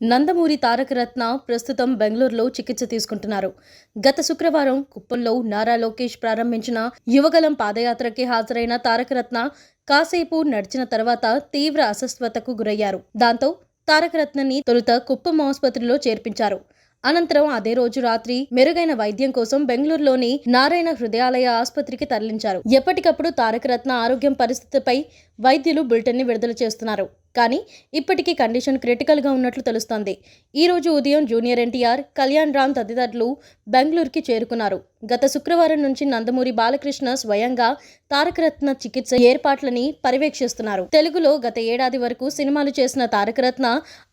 నందమూరి తారకరత్న ప్రస్తుతం బెంగళూరులో చికిత్స తీసుకుంటున్నారు. గత శుక్రవారం కుప్పంలో నారా లోకేష్ ప్రారంభించిన యువగలం పాదయాత్రకి హాజరైన తారకరత్న కాసేపు నడిచిన తర్వాత తీవ్ర అస్వస్థతకు గురయ్యారు. దాంతో తారకరత్నని తొలుత కుప్పం ఆసుపత్రిలో చేర్పించారు. అనంతరం అదే రోజు రాత్రి మెరుగైన వైద్యం కోసం బెంగళూరులోని నారాయణ హృదయాలయ ఆసుపత్రికి తరలించారు. ఎప్పటికప్పుడు తారకరత్న ఆరోగ్యం పరిస్థితిపై వైద్యులు బులెటిన్ని విడుదల చేస్తున్నారు. కానీ ఇప్పటికీ కండిషన్ క్రిటికల్గా ఉన్నట్లు తెలుస్తోంది. ఈ రోజు ఉదయం జూనియర్ ఎన్టీఆర్ కళ్యాణ్ రామ్ తదితరులు బెంగళూరుకి చేరుకున్నారు. గత శుక్రవారం నుంచి నందమూరి బాలకృష్ణ స్వయంగా తారకరత్న చికిత్స ఏర్పాట్లని పర్యవేక్షిస్తున్నారు. తెలుగులో గత ఏడాది వరకు సినిమాలు చేసిన తారకరత్న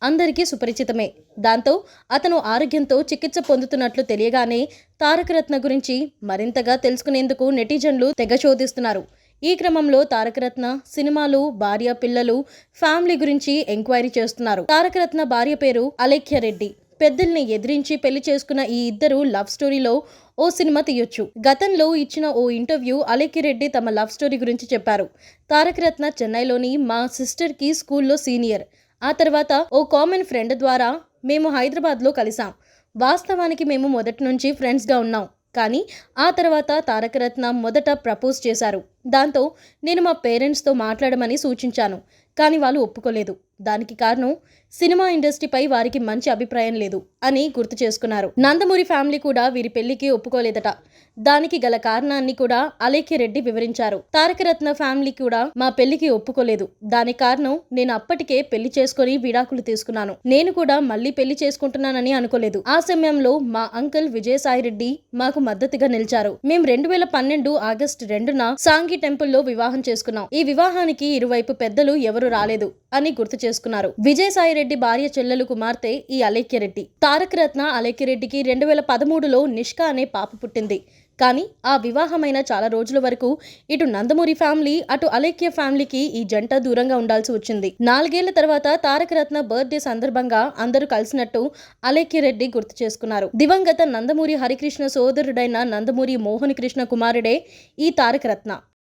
అందరికీ సుపరిచితమే. దాంతో అతను ఆరోగ్యంతో చికిత్స పొందుతున్నట్లు తెలియగానే తారకరత్న గురించి మరింతగా తెలుసుకునేందుకు నెటిజన్లు తెగ శోధిస్తున్నారు. ఈ క్రమంలో తారకరత్న సినిమాలు భార్య పిల్లలు ఫ్యామిలీ గురించి ఎంక్వైరీ చేస్తున్నారు. తారకరత్న భార్య పేరు అలేఖ్య రెడ్డి. పెద్దల్ని ఎదిరించి పెళ్ళి చేసుకున్న ఈ ఇద్దరు లవ్ స్టోరీలో ఓ సినిమా తీయొచ్చు. గతంలో ఇచ్చిన ఓ ఇంటర్వ్యూ అలేఖ్య రెడ్డి తమ లవ్ స్టోరీ గురించి చెప్పారు. తారకరత్న చెన్నైలోని మా సిస్టర్కి స్కూల్లో సీనియర్. ఆ తర్వాత ఓ కామన్ ఫ్రెండ్ ద్వారా మేము హైదరాబాద్లో కలిసాం. వాస్తవానికి మేము మొదటి నుంచి ఫ్రెండ్స్గా ఉన్నాం. కానీ ఆ తర్వాత తారకరత్న మొదట ప్రపోజ్ చేశారు. దాంతో నేను మా పేరెంట్స్తో మాట్లాడమని సూచించాను కానీ వాళ్ళు ఒప్పుకోలేదు. దానికి కారణం సినిమా ఇండస్ట్రీపై వారికి మంచి అభిప్రాయం లేదు అని గుర్తు చేసుకున్నారు. నందమూరి ఫ్యామిలీ కూడా వీరి పెళ్ళికి ఒప్పుకోలేదట. దానికి గల కారణాన్ని కూడా అలేఖ్య రెడ్డి వివరించారు. తారకరత్న ఫ్యామిలీ కూడా మా పెళ్ళికి ఒప్పుకోలేదు. దాని కారణం నేను అప్పటికే పెళ్ళి చేసుకుని విడాకులు తీసుకున్నాను. నేను కూడా మళ్ళీ పెళ్ళి చేసుకుంటున్నానని అనుకోలేదు. ఆ సమయంలో మా అంకుల్ విజయసాయి రెడ్డి మాకు మద్దతుగా నిలిచారు. మేము రెండు వేల పన్నెండు ఆగస్టు రెండున సాంగి టెంపుల్లో వివాహం చేసుకున్నాం. ఈ వివాహానికి ఇరువైపు పెద్దలు ఎవరు రాలేదు అని గుర్తు చేసుకున్నారు. విజయసాయి రెడ్డి భార్య చెల్లెలు కుమార్తె ఈ అలేఖ్యరెడ్డి. తారకరత్న అలేఖ్యరెడ్డికి రెండు వేల పదమూడులో నిష్కా అనే పాప పుట్టింది. కానీ ఆ వివాహమైన చాలా రోజుల వరకు ఇటు నందమూరి ఫ్యామిలీ అటు అలేఖ్య ఫ్యామిలీకి ఈ జంట దూరంగా ఉండాల్సి వచ్చింది. నాలుగేళ్ళ తర్వాత తారకరత్న బర్త్డే సందర్భంగా అందరూ కలిసినట్టు అలేఖ్య రెడ్డి గుర్తు చేసుకున్నారు. దివంగత నందమూరి హరికృష్ణ సోదరుడైన నందమూరి మోహన్ కృష్ణ కుమారుడే ఈ తారకరత్న.